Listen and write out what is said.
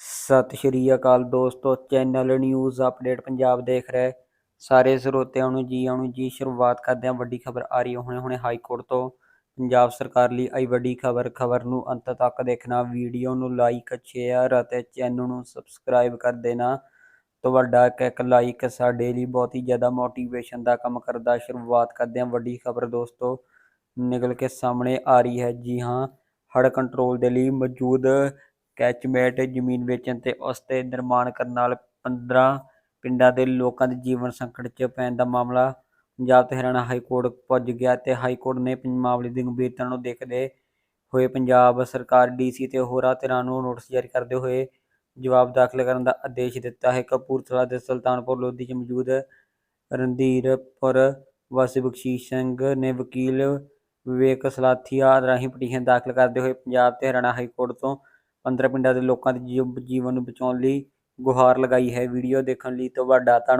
ਸਤਿ ਸ਼੍ਰੀ ਅਕਾਲ ਦੋਸਤੋ, channel news update Punjab ਦੇਖ ਰਹੇ ਸਾਰੇ ਸਰੋਤਿਆਂ ਨੂੰ ਜੀ ਆਇਆਂ ਜੀ, ਸ਼ੁਰੂਆਤ ਕਰਦੇ ਹਾਂ ਵੱਡੀ ਖਬਰ ਆ ਰਹੀ ਹੈ ਹੁਣੇ ਹੁਣੇ ਹਾਈ ਕੋਰਟ ਤੋਂ। ਪੰਜਾਬ ਸਰਕਾਰ ਲਈ ਆਈ ਵੱਡੀ ਖਬਰ ਖਬਰ ਨੂੰ ਅੰਤ ਤੱਕ ਦੇਖਣਾ, ਵੀਡੀਓ ਨੂੰ ਲਾਈਕ ਸ਼ੇਅਰ ਅਤੇ ਚੈਨਲ ਨੂੰ ਸਬਸਕ੍ਰਾਈਬ ਕਰ ਦੇਣਾ। ਤੁਹਾਡਾ ਇੱਕ ਇੱਕ ਲਾਈਕ ਸਾਡੇ ਲਈ ਬਹੁਤ ਹੀ ਜ਼ਿਆਦਾ ਮੋਟੀਵੇਸ਼ਨ ਦਾ ਕੰਮ ਕਰਦਾ। ਸ਼ੁਰੂਆਤ ਕਰਦੇ ਹਾਂ ਵੱਡੀ ਖਬਰ ਦੋਸਤੋ, ਨਿਕਲ ਕੇ ਸਾਹਮਣੇ ਆ ਰਹੀ ਹੈ। ਜੀ ਹਾਂ ਹੜ ਕੰਟਰੋਲ ਦੇ ਲਈ ਮੌਜੂਦ ਕੈਚਮੈਟ ਜ਼ਮੀਨ ਵੇਚਣ ਤੇ ਉਸ ਤੇ ਨਿਰਮਾਣ ਕਰਨ ਨਾਲ 15 ਪਿੰਡਾਂ ਦੇ ਲੋਕਾਂ ਦੇ ਜੀਵਨ ਸੰਕਟ 'ਚ ਪੈਣ ਦਾ ਮਾਮਲਾ ਪੰਜਾਬ ਤੇ ਹਰਿਆਣਾ ਹਾਈ ਕੋਰਟ ਪੁੱਜ ਗਿਆ ਤੇ ਹਾਈ ਕੋਰਟ ਨੇ ਮਾਮਲੇ ਦੀ ਗੰਭੀਰਤਾ ਨੂੰ ਦੇਖਦੇ ਹੋਏ ਪੰਜਾਬ ਸਰਕਾਰ ਡੀਸੀ ਤੇ ਹੋਰਾਂ ਧਿਰਾਂ ਨੂੰ ਨੋਟਿਸ ਜਾਰੀ ਕਰਦੇ ਹੋਏ ਜਵਾਬ ਦਾਖਲ ਕਰਨ ਦਾ ਆਦੇਸ਼ ਦਿੱਤਾ ਹੈ। ਕਪੂਰਥਲਾ ਦੇ ਸੁਲਤਾਨਪੁਰ ਲੋਧੀ 'ਚ ਮੌਜੂਦ ਰਣਧੀਰਪੁਰ ਵਾਸੀ ਬਖਸ਼ੀਸ਼ ਸਿੰਘ ਨੇ ਵਕੀਲ ਵਿਵੇਕ ਸਲਾਥੀਆ ਰਾਹੀਂ ਪਟੀਸ਼ਨ ਦਾਖਲ ਕਰਦੇ ਹੋਏ ਪੰਜਾਬ ਤੇ ਹਰਿਆਣਾ ਹਾਈ ਕੋਰਟ ਤੋਂ 15 ਪਿੰਡਾਂ ਦੇ ਲੋਕਾਂ ਦੇ ਜੀਵ- ਜੀਵਨ ਨੂੰ ਬਚਾਉਣ ਲਈ ਗੁਹਾਰ ਲਗਾਈ ਹੈ। ਵੀਡੀਓ ਦੇਖਣ ਲਈ ਤੁਹਾਡਾ ਧੰਨਵਾਦ।